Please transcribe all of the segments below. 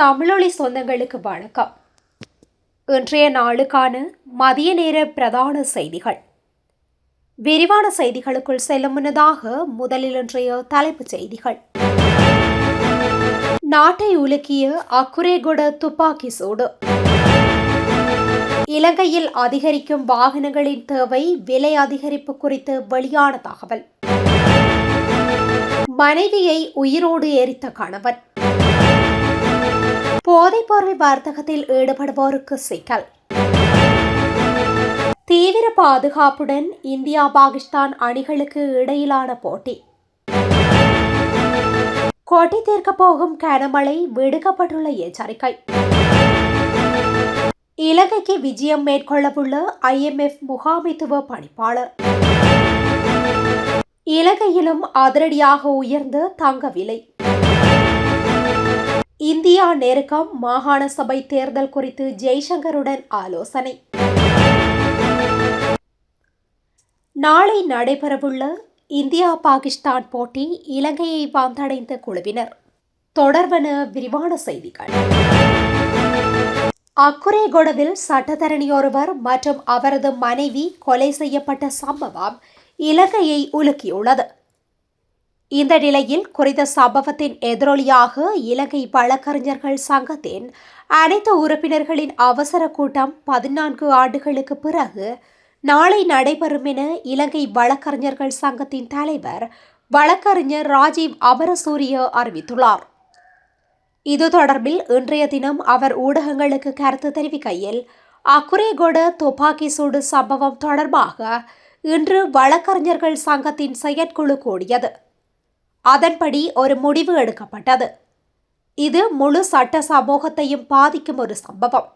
தமிழொலி சொந்தங்களுக்கு வணக்கம். இன்றைய நாளுக்கான மதிய நேர பிரதான செய்திகள். விரிவான செய்திகளுக்குள் செல்லும் முன்னதாக முதலில் இன்றைய தலைப்புச் செய்திகள். நாட்டை உலுக்கிய அக்குரேகுட துப்பாக்கி சூடு. இலங்கையில் அதிகரிக்கும் வாகனங்களின் தேவை விலை அதிகரிப்பு குறித்து வெளியான தகவல். மனைவியை உயிரோடு எரித்த கணவன் போதைப்பொருள் வர்த்தகத்தில் ஈடுபடுவோருக்கு சிக்கல் தீவிர பாதுகாப்புடன் இந்தியா பாகிஸ்தான் அணிகளுக்கு இடையிலான போட்டி கொட்டி தீர்க்கப் போகும் கனமழை விடுக்கப்பட்டுள்ள எச்சரிக்கை இலங்கைக்கு விஜயம் மேற்கொள்ளவுள்ள ஐஎம்எஃப் முகாமைத்துவ பணிப்பாளர் இலங்கையிலும் அதிரடியாக உயர்ந்த தங்க விலை இந்தியா நெருக்கம் மாகாண சபை தேர்தல் குறித்து ஜெய்சங்கருடன் ஆலோசனை. நாளை நடைபெறவுள்ள இந்தியா பாகிஸ்தான் போட்டி இலங்கையை வந்தடைந்த குழுவினர். தொடர்வன விரிவான செய்திகள். அக்குரேகொடவில் சட்டத்தரணி ஒருவர் மற்றும் அவரது மனைவி கொலை செய்யப்பட்ட சம்பவம் இலங்கையை உலுக்கியுள்ளது. இந்த நிலையில் குறித்த சம்பவத்தின் எதிரொலியாக இலங்கை வழக்கறிஞர்கள் சங்கத்தின் அனைத்து உறுப்பினர்களின் அவசர கூட்டம் பதினான்கு ஆண்டுகளுக்கு பிறகு நாளை நடைபெறும் என இலங்கை வழக்கறிஞர்கள் சங்கத்தின் தலைவர் வழக்கறிஞர் ராஜீவ் அமரசூரிய அறிவித்துள்ளார். இது தொடர்பில் இன்றைய தினம் அவர் ஊடகங்களுக்கு கருத்து தெரிவிக்கையில் அக்குரேகொட துப்பாக்கி சூடு சம்பவம் தொடர்பாக இன்று வழக்கறிஞர்கள் சங்கத்தின் செயற்குழு கூடியது. அதன்படி ஒரு முடிவு எடுக்கப்பட்டது. இது முழு சட்ட சமூகத்தையும் பாதிக்கும் ஒரு சம்பவம்.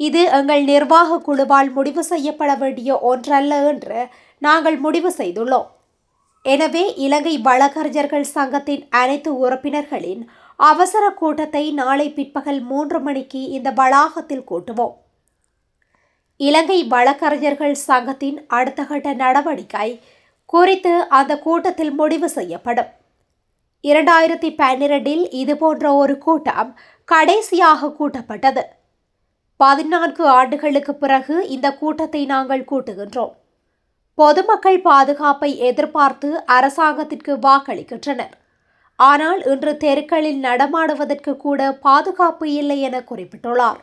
இது எங்கள் நிர்வாக குழுவால் முடிவு செய்யப்பட வேண்டிய ஒன்றல்ல என்று நாங்கள் முடிவு செய்துள்ளோம். எனவே இலங்கை வழக்கறிஞர்கள் சங்கத்தின் அனைத்து உறுப்பினர்களின் அவசர கூட்டத்தை நாளை பிற்பகல் மூன்று மணிக்கு இந்த வளாகத்தில் கூட்டுவோம். இலங்கை வழக்கறிஞர்கள் சங்கத்தின் அடுத்த கட்ட நடவடிக்கை குறித்து அந்த கூட்டத்தில் முடிவு செய்யப்படும். இரண்டாயிரத்தி பன்னிரண்டில் இதுபோன்ற ஒரு கூட்டம் கடைசியாக கூட்டப்பட்டது. பதினான்கு ஆண்டுகளுக்கு பிறகு இந்த கூட்டத்தை நாங்கள் கூட்டுகின்றோம். பொதுமக்கள் பாதுகாப்பை எதிர்பார்த்து அரசாங்கத்திற்கு வாக்களிக்கின்றனர். ஆனால் இன்று தெருக்களில் நடமாடுவதற்கு கூட பாதுகாப்பு இல்லை என குறிப்பிட்டுள்ளார்.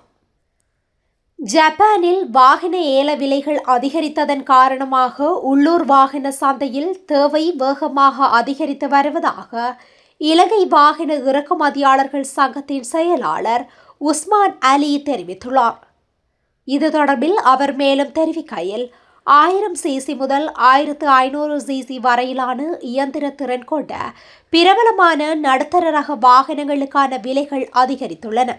ஜப்பானில் வாகன ஏல விலைகள் அதிகரித்ததன் காரணமாக உள்ளூர் வாகன சந்தையில் தேவை வேகமாக அதிகரித்து வருவதாக இலங்கை வாகன இறக்குமதியாளர்கள் சங்கத்தின் செயலாளர் உஸ்மான் அலி தெரிவித்துள்ளார். இது தொடர்பில் அவர் மேலும் தெரிவிக்கையில் ஆயிரம் சிசி முதல் ஆயிரத்து ஐநூறு சிசி வரையிலான இயந்திர திறன் கொண்ட பிரபலமான நடுத்தர ரக வாகனங்களுக்கான விலைகள் அதிகரித்துள்ளன.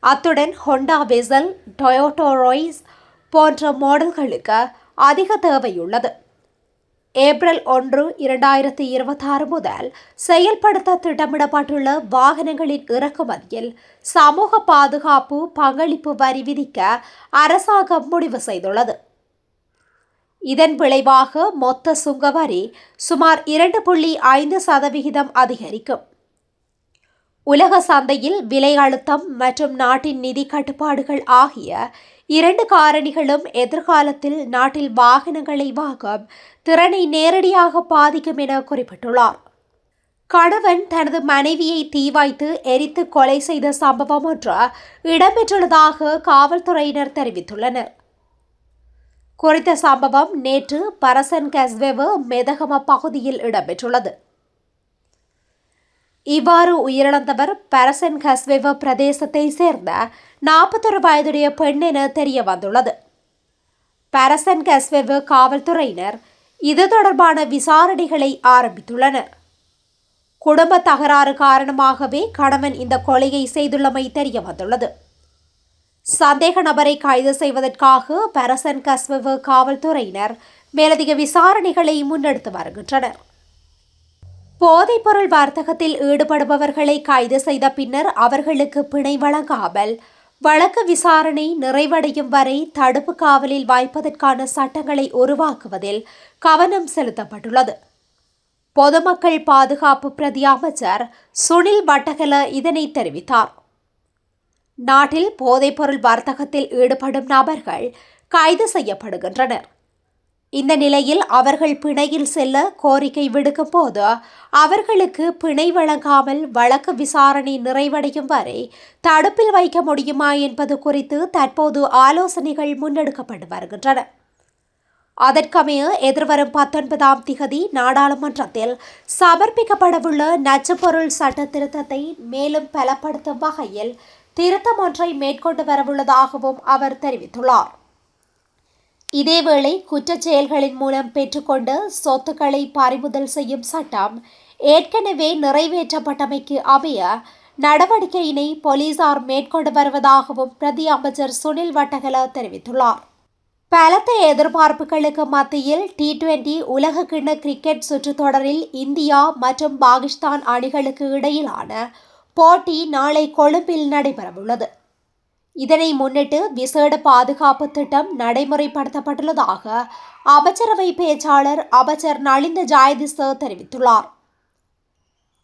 அத்துடன் ஹொண்டா வெசல் டொயோட்டோ ரோய்ஸ் போன்ற மாடல்களுக்கு அதிக தேவையுள்ளது. ஏப்ரல் ஒன்று இரண்டாயிரத்தி இருபத்தாறு முதல் செயல்படுத்த திட்டமிடப்பட்டுள்ள வாகனங்களின் இறக்குமதியில் சமூக பாதுகாப்பு பங்களிப்பு வரி விதிக்க அரசாங்கம் முடிவு செய்துள்ளது. இதன் விளைவாக மொத்த சுங்க வரி சுமார் இரண்டு புள்ளி ஐந்து சதவிகிதம் அதிகரிக்கும். உலக சந்தையில் விலை அழுத்தம் மற்றும் நாட்டின் நிதி கட்டுப்பாடுகள் ஆகிய இரண்டு காரணிகளும் எதிர்காலத்தில் நாட்டில் வாகனங்களை வாங்கும் திறனை நேரடியாக பாதிக்கும் என குறிப்பிட்டுள்ளார். கணவன் தனது மனைவியை தீ வைத்து எரித்து கொலை செய்த சம்பவம் ஒன்று இடம்பெற்றுள்ளதாக காவல்துறையினர் தெரிவித்துள்ளனர். குறித்த சம்பவம் நேற்று பரசன் கஸ்வெவு மெதகம பகுதியில் இடம்பெற்றுள்ளது. இவ்வாறு உயிரிழந்தவர் பரசன் கஸ்வெவ பிரதேசத்தை சேர்ந்த நாற்பத்தொரு வயதுடைய பெண் என தெரிய வந்துள்ளது பரசன் கஸ்வெவ காவல்துறையினர் இது தொடர்பான விசாரணைகளை ஆரம்பித்துள்ளனர். குடும்ப தகராறு காரணமாகவே கணவன் இந்த கொலையை செய்துள்ளமை தெரிய வந்துள்ளது சந்தேக நபரை கைது செய்வதற்காக பரசன் கஸ்வெவ காவல்துறையினர் மேலதிக விசாரணைகளை முன்னெடுத்து வருகின்றனர். போதைப்பொருள் வர்த்தகத்தில் ஈடுபடுபவர்களை கைது செய்த பின்னர் அவர்களுக்கு பிணை வழங்காமல் வழக்கு விசாரணை நிறைவடையும் வரை தடுப்பு காவலில் வைப்பதற்கான சட்டங்களை உருவாக்குவதில் கவனம் செலுத்தப்பட்டுள்ளது. பொதுமக்கள் பாதுகாப்பு பிரதி அமைச்சர் சுனில் வட்டகல இதனை தெரிவித்தார். நாட்டில் போதைப்பொருள் வர்த்தகத்தில் ஈடுபடும் நபர்கள் கைது செய்யப்படுகின்றனர். இந்த நிலையில் அவர்கள் பிணையில் செல்ல கோரிக்கை விடுக்கும் போது அவர்களுக்கு பிணை வழங்காமல் வழக்கு விசாரணை நிறைவடையும் வரை தடுப்பில் வைக்க முடியுமா என்பது குறித்து தற்போது ஆலோசனைகள் முன்னெடுக்கப்பட்டு வருகின்றன. அதற்கமைய எதிர்வரும் பத்தொன்பதாம் திகதி நாடாளுமன்றத்தில் சமர்ப்பிக்கப்படவுள்ள நச்சுப்பொருள் சட்ட திருத்தத்தை மேலும் பலப்படுத்தும் வகையில் திருத்தம் ஒன்றை மேற்கொண்டு வரவுள்ளதாகவும் அவர் தெரிவித்துள்ளார். இதேவேளை குற்றச் செயல்களின் மூலம் பெற்றுக்கொண்ட சொத்துக்களை பறிமுதல் செய்யும் சட்டம் ஏற்கனவே நிறைவேற்றப்பட்டமைக்கு அமைய நடவடிக்கையினை போலீசார் மேற்கொண்டு வருவதாகவும் பிரதி அமைச்சர் சுனில் வட்டகல தெரிவித்துள்ளார். பலத்த எதிர்பார்ப்புகளுக்கு மத்தியில் டி டுவெண்டி உலகக்கிண்ண கிரிக்கெட் சுற்றுத்தொடரில் இந்தியா மற்றும் பாகிஸ்தான் அணிகளுக்கு இடையிலான போட்டி நாளை கொழும்பில் நடைபெறவுள்ளது. இதனை முன்னிட்டு விசேட பாதுகாப்பு திட்டம் நடைமுறைப்படுத்தப்பட்டுள்ளதாக அமைச்சரவை பேச்சாளர் அமைச்சர் நளிந்த ஜாயதிச தெரிவித்துள்ளார்.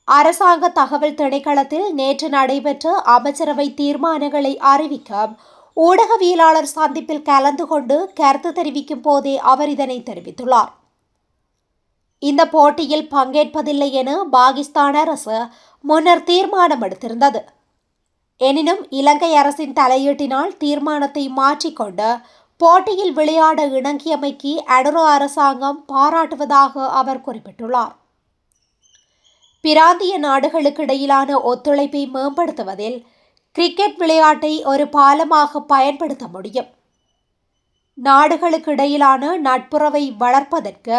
அரசாங்க தகவல் திணைக்களத்தில் நேற்று நடைபெற்ற அமைச்சரவை தீர்மானங்களை அறிவிக்க ஊடகவியலாளர் சந்திப்பில் கலந்து கொண்டு கருத்து தெரிவிக்கும் போதே அவர் இதனை தெரிவித்துள்ளார். இந்த போட்டியில் பங்கேற்பதில்லை என பாகிஸ்தான் அரசு முன்னர் தீர்மானம் எடுத்திருந்தது எனினும் இலங்கை அரசின் தலையீட்டினால் தீர்மானத்தை மாற்றிக்கொண்டு போட்டியில் விளையாட இணங்கியமைக்கு அடரோ அரசாங்கம் பாராட்டுவதாக அவர் குறிப்பிட்டுள்ளார். பிராந்திய நாடுகளுக்கு இடையிலான ஒத்துழைப்பை மேம்படுத்துவதில் கிரிக்கெட் விளையாட்டை ஒரு பாலமாக பயன்படுத்த முடியும். நாடுகளுக்கு இடையிலான நட்புறவை வளர்ப்பதற்கு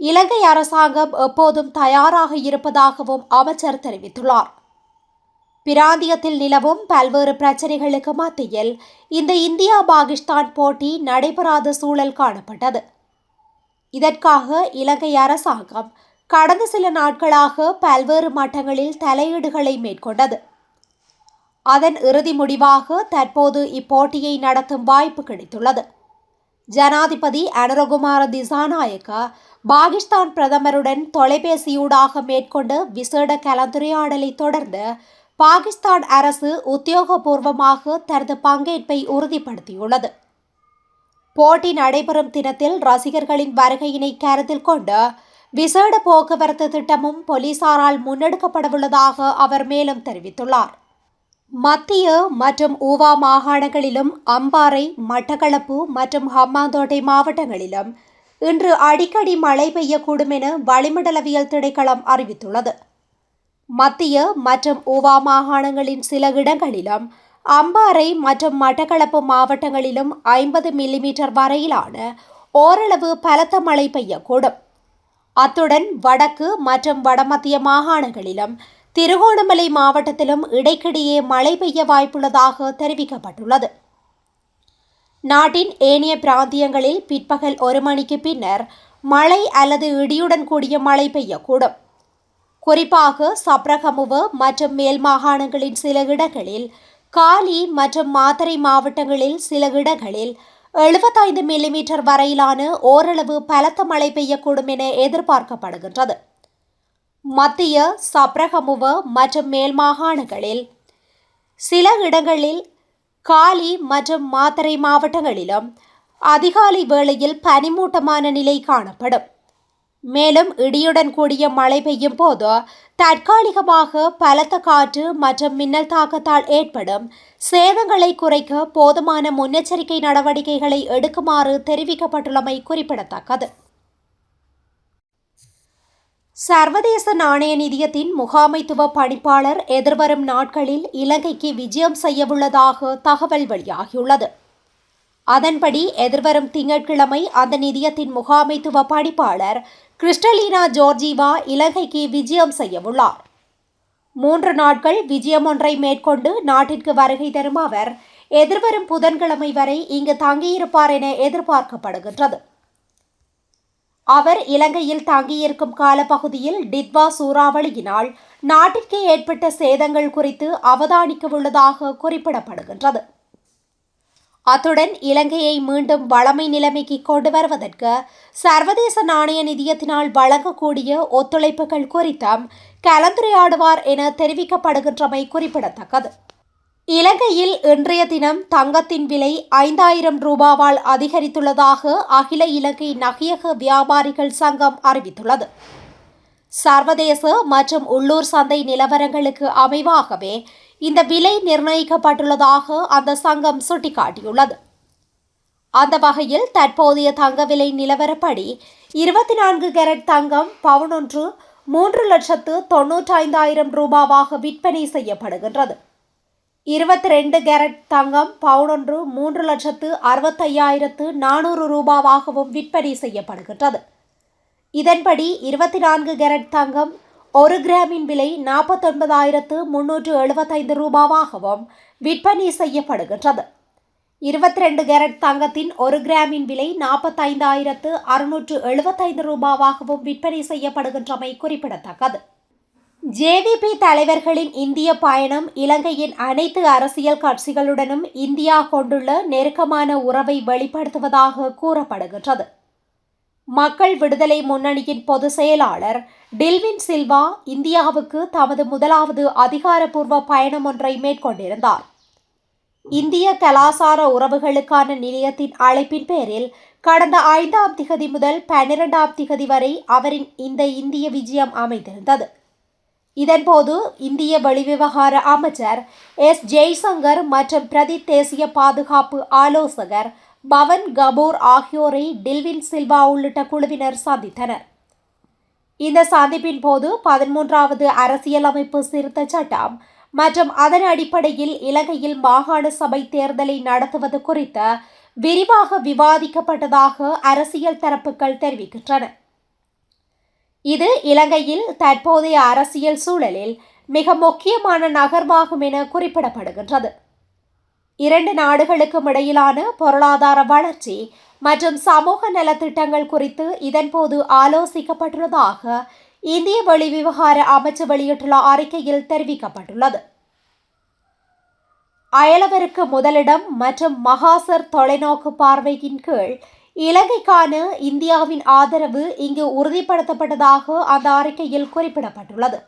இலங்கை அரசாங்கம் எப்போதும் தயாராக இருப்பதாகவும் அமைச்சர் தெரிவித்துள்ளார். பிராந்தியத்தில் நிலவும் பல்வேறு பிரச்சனைகளுக்கு மத்தியில் இந்த இந்தியா பாகிஸ்தான் போட்டி நடைபெறாத சூழல் காணப்பட்டது. இதற்காக இலங்கை அரசாங்கம் கடந்த சில நாட்களாக பல்வேறு மட்டங்களில் தலையீடுகளை மேற்கொண்டது. அதன் இறுதி முடிவாக தற்போது இப்போட்டியை நடத்தும் வாய்ப்பு கிடைத்துள்ளது. ஜனாதிபதி அனுரகுமார திசாநாயக்கா பாகிஸ்தான் பிரதமருடன் தொலைபேசியூடாக மேற்கொண்டு விசேட கலந்துரையாடலை தொடர்ந்து பாகிஸ்தான் அரசு உத்தியோகபூர்வமாக தனது பங்கேற்பை உறுதிப்படுத்தியுள்ளது. போட்டி நடைபெறும் தினத்தில் ரசிகர்களின் வருகையினை கருத்தில் கொண்டு விசேட போக்குவரத்து திட்டமும் போலீசாரால் முன்னெடுக்கப்படவுள்ளதாக அவர் மேலும் தெரிவித்துள்ளார். மத்திய மற்றும் ஊவா மாகாணங்களிலும் அம்பாறை மட்டக்களப்பு மற்றும் ஹம்மாந்தோட்டை மாவட்டங்களிலும் இன்று அடிக்கடி மழை பெய்யக்கூடும் என வளிமண்டலவியல் திணைக்களம் அறிவித்துள்ளது. மத்திய மற்றும் ஊவா மாகாணங்களின் சில இடங்களிலும் அம்பாறை மற்றும் மட்டக்களப்பு மாவட்டங்களிலும் ஐம்பது மில்லிமீட்டர் வரையிலான ஓரளவு பலத்த மழை பெய்யக்கூடும். அத்துடன் வடக்கு மற்றும் வடமத்திய மாகாணங்களிலும் திருகோணமலை மாவட்டத்திலும் இடைக்கிடையே மழை பெய்ய வாய்ப்புள்ளதாக தெரிவிக்கப்பட்டுள்ளது. நாட்டின் ஏனைய பிராந்தியங்களில் பிற்பகல் ஒரு மணிக்கு பின்னர் மழை அல்லது இடியுடன் கூடிய மழை பெய்யக்கூடும். குறிப்பாக சப்ரகமுவ மற்றும் மேல் மாகாணங்களின் சில இடங்களில் காலி மற்றும் மாத்தறை மாவட்டங்களில் சில இடங்களில் எழுபத்தைந்து மில்லிமீட்டர் வரையிலான ஓரளவு பலத்த மழை பெய்யக்கூடும் என எதிர்பார்க்கப்படுகின்றது. மத்திய சப்ரகமுவ மற்றும் மேல் மாகாணங்களில் சில இடங்களில் காலி மற்றும் மாத்தறை மாவட்டங்களிலும் அதிகாலை வேளையில் பனிமூட்டமான நிலை காணப்படும். மேலும் இடியுடன் கூடிய மழை பெய்யும் போது தற்காலிகமாக பலத்த காற்று மற்றும் மின்னல் தாக்கத்தால் ஏற்படும் சேதங்களை குறைக்க போதுமான முன்னெச்சரிக்கை நடவடிக்கைகளை எடுக்குமாறு தெரிவிக்கப்பட்டுள்ளமை குறிப்பிடத்தக்கது. சர்வதேச நாணய நிதியத்தின் முகாமைத்துவ பணிப்பாளர் எதிர்வரும் நாட்களில் இலங்கைக்கு விஜயம் செய்யவுள்ளதாக தகவல் வெளியாகியுள்ளது. அதன்படி எதிர்வரும் திங்கட்கிழமை அந்த நிதியத்தின் முகாமைத்துவ பணிப்பாளர் கிறிஸ்டலீனா ஜோர்ஜீவா இலங்கைக்கு விஜயம் செய்யவுள்ளார். மூன்று நாட்கள் விஜயம் ஒன்றை மேற்கொண்டு நாட்டிற்கு வருகை தரும் அவர் எதிர்வரும் புதன்கிழமை வரை இங்கு தங்கியிருப்பார் என எதிர்பார்க்கப்படுகின்றது. அவர் இலங்கையில் தங்கியிருக்கும் காலப்பகுதியில் டித்வா சூறாவளியினால் நாட்டிற்கு ஏற்பட்ட சேதங்கள் குறித்து அவதானிக்க உள்ளதாக குறிப்பிடப்படுகின்றது. அத்துடன் இலங்கையை மீண்டும் வளமை நிலைமைக்கு கொண்டு வருவதற்கு சர்வதேச நாணய நிதியத்தினால் வழங்கக்கூடிய ஒத்துழைப்புகள் குறித்தும் கலந்துரையாடுவார் என தெரிவிக்கப்படுகின்றமை குறிப்பிடத்தக்கது. இலங்கையில் இன்றைய தினம் தங்கத்தின் விலை ஐந்தாயிரம் ரூபாவால் அதிகரித்துள்ளதாக அகில இலங்கை நகையக வியாபாரிகள் சங்கம் அறிவித்துள்ளது. சர்வதேச மற்றும் உள்ளூர் சந்தை நிலவரங்களுக்கு அமைவாகவே இந்த விலை நிர்ணயிக்கப்பட்டுள்ளதாக அந்த சங்கம் சுட்டிக்காட்டியுள்ளது. அந்த வகையில் தற்போதைய தங்க விலை நிலவரப்படி இருபத்தி நான்கு கேரட் தங்கம் பவுனொன்று மூன்று லட்சத்து தொன்னூற்றைந்தாயிரம் ரூபாவாக விற்பனை செய்யப்படுகின்றது. இருபத்தி ரெண்டு கேரட் தங்கம் பவுனொன்று மூன்று லட்சத்து அறுபத்தையாயிரத்து நானூறு ரூபாவாகவும் விற்பனை செய்யப்படுகின்றது. இதன்படி இருபத்தி நான்கு கேரட் தங்கம் ஒரு கிராமின் விலை நாற்பத்தொன்பதாயிரத்து முன்னூற்று எழுபத்தைந்து ரூபாவாகவும் விற்பனை செய்யப்படுகின்றது. இருபத்தி ரெண்டு கேரட் தங்கத்தின் ஒரு கிராமின் விலை நாற்பத்தைந்தாயிரத்து அறுநூற்று எழுபத்தைந்து ரூபாவாகவும் விற்பனை செய்யப்படுகின்றமை குறிப்பிடத்தக்கது. ஜேவிபி தலைவர்களின் இந்திய பயணம் இலங்கையின் அனைத்து அரசியல் கட்சிகளுடனும் இந்தியா கொண்டுள்ள நெருக்கமான உறவை வெளிப்படுத்துவதாக கூறப்படுகின்றது. மக்கள் விடுதலை முன்னணியின் பொதுச் செயலாளர் டில்வின் சில்வா இந்தியாவுக்கு தமது முதலாவது அதிகாரப்பூர்வ பயணம் ஒன்றை மேற்கொண்டிருந்தார். இந்திய கலாசார உறவுகளுக்கான நிலையத்தின் அழைப்பின் பேரில் கடந்த ஐந்தாம் திகதி முதல் பன்னிரெண்டாம் திகதி வரை அவரின் இந்த இந்திய விஜயம் அமைந்திருந்தது. இதன்போது இந்திய வெளிவிவகார அமைச்சர் எஸ். ஜெய்சங்கர் மற்றும் பிரதி தேசிய பாதுகாப்பு ஆலோசகர் பவன் கபூர் ஆகியோரை டில்வின் சில்வா உள்ளிட்ட குழுவினர் சந்தித்தனர். இந்த சந்திப்பின் போது பதிமூன்றாவது அரசியலமைப்பு திருத்த சட்டம் மற்றும் அதன் அடிப்படையில் இலங்கையில் மாகாண சபை தேர்தலை நடத்துவது குறித்து விரிவாக விவாதிக்கப்பட்டதாக அரசியல் தரப்புகள் தெரிவிக்கின்றன. இது இலங்கையில் தற்போதைய அரசியல் சூழலில் மிக முக்கியமான நகர்வாகும் என குறிப்பிடப்படுகின்றது. இரண்டு நாடுகளுக்கும் இடையிலான பொருளாதார வளர்ச்சி மற்றும் சமூக நலத்திட்டங்கள் குறித்து இதன்போது ஆலோசிக்கப்பட்டுள்ளதாக இந்திய வெளிவிவகார அமைச்சு வெளியிட்டுள்ள அறிக்கையில் தெரிவிக்கப்பட்டுள்ளது. அயலவருக்கு முதலிடம் மற்றும் மகாசர் தொலைநோக்கு பார்வையின் கீழ் இலங்கைக்கான இந்தியாவின் ஆதரவு இங்கு உறுதிப்படுத்தப்பட்டதாக அந்த அறிக்கையில் குறிப்பிடப்பட்டுள்ளது.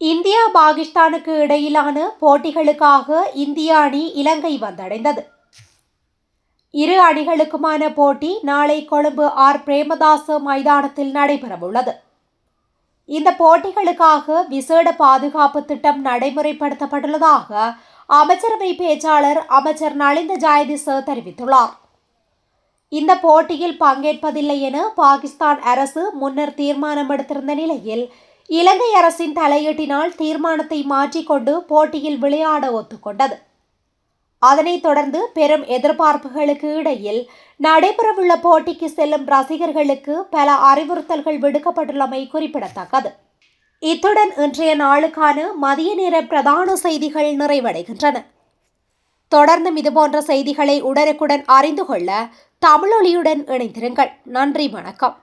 இந்தியா பாகிஸ்தானுக்கு இடையிலான போட்டிகளுக்காக இந்திய அணி இலங்கை வந்தடைந்தது. இரு அணிகளுக்குமான போட்டி நாளை கொழும்பு ஆர். பிரேமதாச மைதானத்தில் நடைபெறவுள்ளது. இந்த போட்டிகளுக்காக விசேட பாதுகாப்பு திட்டம் நடைமுறைப்படுத்தப்பட்டுள்ளதாக அமைச்சரவை பேச்சாளர் அமைச்சர் நளிந்த ஜாயதிச தெரிவித்துள்ளார். இந்த போட்டியில் பங்கேற்பதில்லை என பாகிஸ்தான் அரசு முன்னர் தீர்மானம் எடுத்திருந்த நிலையில் இலங்கை அரசின் தலையீட்டினால் தீர்மானத்தை மாற்றிக்கொண்டு போட்டியில் விளையாட ஒத்துக்கொண்டது. அதனைத் தொடர்ந்து பெரும் எதிர்பார்ப்புகளுக்கு இடையில் நடைபெறவுள்ள போட்டிக்கு செல்லும் ரசிகர்களுக்கு பல அறிவுறுத்தல்கள் விடுக்கப்பட்டுள்ளமை குறிப்பிடத்தக்கது. இத்துடன் இன்றைய நாளுக்கான மதிய நேர பிரதான செய்திகள் நிறைவடைகின்றன. தொடர்ந்தும் இதுபோன்ற செய்திகளை உடனுக்குடன் அறிந்து கொள்ள தமிழொலியுடன் இணைந்திருங்கள். நன்றி வணக்கம்.